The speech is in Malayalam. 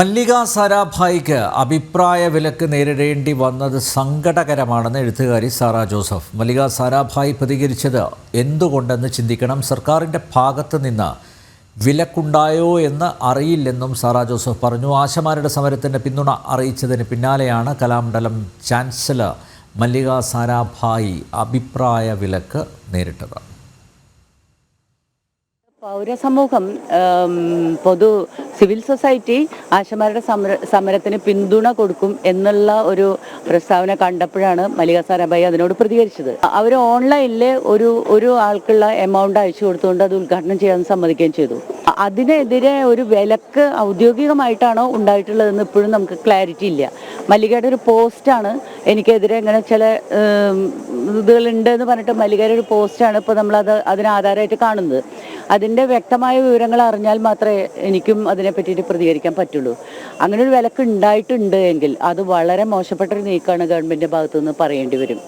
മല്ലിക സാരാഭായിക്ക് അഭിപ്രായ വിലക്ക് നേരിടേണ്ടി വന്നത് സങ്കടകരമാണെന്ന് എഴുത്തുകാരി സാറ ജോസഫ്. മല്ലിക സാരാഭായി പ്രതികരിച്ചത് എന്തുകൊണ്ടെന്ന് ചിന്തിക്കണം. സർക്കാരിന്റെ ഭാഗത്ത് നിന്ന് വിലക്കുണ്ടായോ എന്ന് അറിയില്ലെന്നും സാറ ജോസഫ് പറഞ്ഞു. ആശമാരുടെ സമരത്തിന്റെ പിന്തുണ അറിയിച്ചതിന് പിന്നാലെയാണ് കലാമണ്ഡലം ചാൻസലർ മല്ലിക സാരാഭായി അഭിപ്രായ വിലക്ക് നേരിട്ടത്. പൗരസമൂഹം പൊതു സിവിൽ സൊസൈറ്റി ആശമാരുടെ സമര സമരത്തിന് പിന്തുണ കൊടുക്കും എന്നുള്ള ഒരു പ്രസ്താവന കണ്ടപ്പോഴാണ് മല്ലിക സാരാഭായി അതിനോട് പ്രതികരിച്ചത്. അവർ ഓൺലൈനിൽ ഒരു ഒരു ആൾക്കുള്ള എമൗണ്ട് അയച്ചു കൊടുത്തുകൊണ്ട് അത് ഉദ്ഘാടനം ചെയ്യാൻ സമ്മതിക്കുകയും ചെയ്തു. അതിനെതിരെ ഒരു വിലക്ക് ഔദ്യോഗികമായിട്ടാണോ ഉണ്ടായിട്ടുള്ളതെന്ന് ഇപ്പോഴും നമുക്ക് ക്ലാരിറ്റി ഇല്ല. മല്ലികയുടെ ഒരു പോസ്റ്റാണ് എനിക്കെതിരെ ഇങ്ങനെ ചില ഇതുകളുണ്ട് എന്ന് പറഞ്ഞിട്ട് മല്ലികയുടെ ഒരു പോസ്റ്റാണ് ഇപ്പോൾ നമ്മളത് അതിന് ആധാരമായിട്ട് കാണുന്നത്. അതിന്റെ വ്യക്തമായ വിവരങ്ങൾ അറിഞ്ഞാൽ മാത്രമേ എനിക്കും അതിനെ പറ്റിയിട്ട് പ്രതികരിക്കാൻ പറ്റുള്ളൂ. അങ്ങനെ ഒരു വിലക്ക് ഉണ്ടായിട്ടുണ്ട് എങ്കിൽ അത് വളരെ മോശപ്പെട്ട ഒരു നീക്കമാണ് ഗവൺമെന്റിന്റെ ഭാഗത്തു നിന്ന് പറയേണ്ടി വരും.